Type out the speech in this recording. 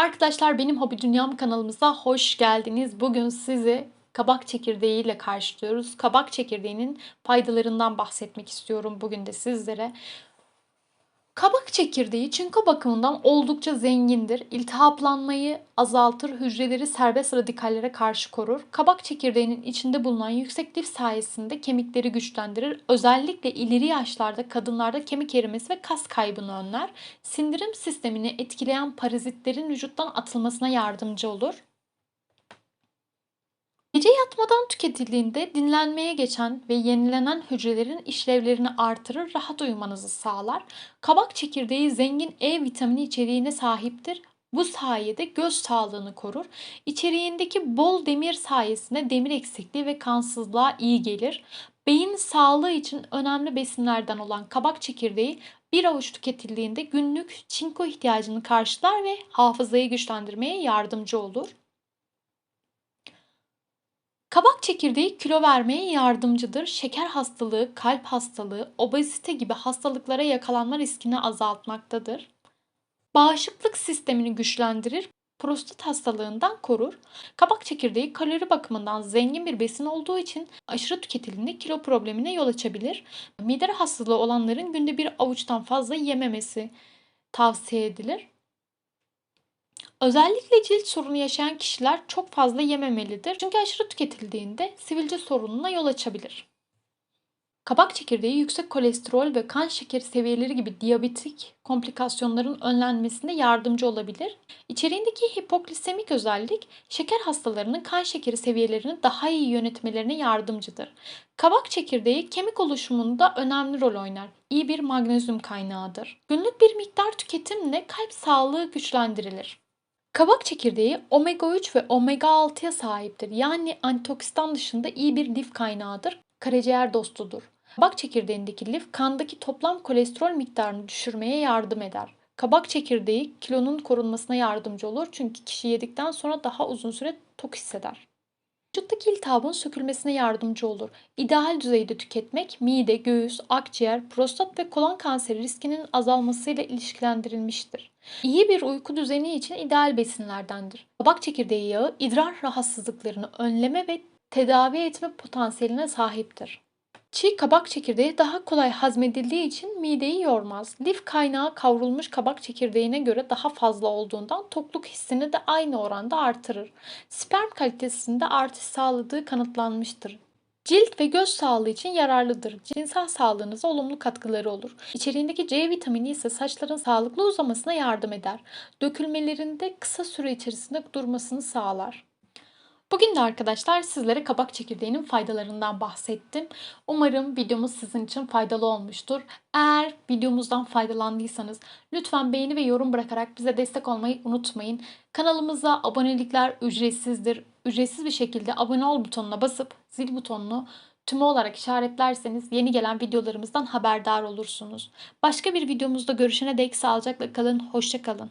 Arkadaşlar benim Hobi Dünyam kanalımıza hoş geldiniz. Bugün sizi kabak çekirdeği ile karşılıyoruz. Kabak çekirdeğinin faydalarından bahsetmek istiyorum bugün de sizlere. Kabak çekirdeği çinko bakımından oldukça zengindir. İltihaplanmayı azaltır, hücreleri serbest radikallere karşı korur. Kabak çekirdeğinin içinde bulunan yüksek lif sayesinde kemikleri güçlendirir. Özellikle ileri yaşlarda kadınlarda kemik erimesi ve kas kaybını önler. Sindirim sistemini etkileyen parazitlerin vücuttan atılmasına yardımcı olur. Yatmadan tüketildiğinde dinlenmeye geçen ve yenilenen hücrelerin işlevlerini artırır, rahat uyumanızı sağlar. Kabak çekirdeği zengin E vitamini içeriğine sahiptir. Bu sayede göz sağlığını korur. İçeriğindeki bol demir sayesinde demir eksikliği ve kansızlığa iyi gelir. Beyin sağlığı için önemli besinlerden olan kabak çekirdeği bir avuç tüketildiğinde günlük çinko ihtiyacını karşılar ve hafızayı güçlendirmeye yardımcı olur. Kabak çekirdeği kilo vermeye yardımcıdır. Şeker hastalığı, kalp hastalığı, obezite gibi hastalıklara yakalanma riskini azaltmaktadır. Bağışıklık sistemini güçlendirir, prostat hastalığından korur. Kabak çekirdeği kalori bakımından zengin bir besin olduğu için aşırı tüketildiğinde kilo problemine yol açabilir. Mide hastalığı olanların günde bir avuçtan fazla yememesi tavsiye edilir. Özellikle cilt sorunu yaşayan kişiler çok fazla yememelidir. Çünkü aşırı tüketildiğinde sivilce sorununa yol açabilir. Kabak çekirdeği yüksek kolesterol ve kan şekeri seviyeleri gibi diyabetik komplikasyonların önlenmesinde yardımcı olabilir. İçeriğindeki hipoglisemik özellik şeker hastalarının kan şekeri seviyelerini daha iyi yönetmelerine yardımcıdır. Kabak çekirdeği kemik oluşumunda önemli rol oynar. İyi bir magnezyum kaynağıdır. Günlük bir miktar tüketimle kalp sağlığı güçlendirilir. Kabak çekirdeği omega 3 ve omega 6'ya sahiptir. Yani antioksidan dışında iyi bir lif kaynağıdır. Karaciğer dostudur. Kabak çekirdeğindeki lif kandaki toplam kolesterol miktarını düşürmeye yardım eder. Kabak çekirdeği kilonun korunmasına yardımcı olur çünkü kişi yedikten sonra daha uzun süre tok hisseder. Vücuttaki iltihabın sökülmesine yardımcı olur. İdeal düzeyde tüketmek mide, göğüs, akciğer, prostat ve kolon kanseri riskinin azalmasıyla ilişkilendirilmiştir. İyi bir uyku düzeni için ideal besinlerdendir. Kabak çekirdeği yağı idrar rahatsızlıklarını önleme ve tedavi etme potansiyeline sahiptir. Çiğ kabak çekirdeği daha kolay hazmedildiği için mideyi yormaz. Lif kaynağı kavrulmuş kabak çekirdeğine göre daha fazla olduğundan tokluk hissini de aynı oranda artırır. Sperm kalitesinde artış sağladığı kanıtlanmıştır. Cilt ve göz sağlığı için yararlıdır. Cinsel sağlığınıza olumlu katkıları olur. İçeriğindeki C vitamini ise saçların sağlıklı uzamasına yardım eder. Dökülmelerinde kısa süre içerisinde durmasını sağlar. Bugün de arkadaşlar sizlere kabak çekirdeğinin faydalarından bahsettim. Umarım videomuz sizin için faydalı olmuştur. Eğer videomuzdan faydalandıysanız lütfen beğeni ve yorum bırakarak bize destek olmayı unutmayın. Kanalımıza abonelikler ücretsizdir. Ücretsiz bir şekilde abone ol butonuna basıp zil butonunu tümü olarak işaretlerseniz yeni gelen videolarımızdan haberdar olursunuz. Başka bir videomuzda görüşene dek sağlıcakla kalın, hoşça kalın.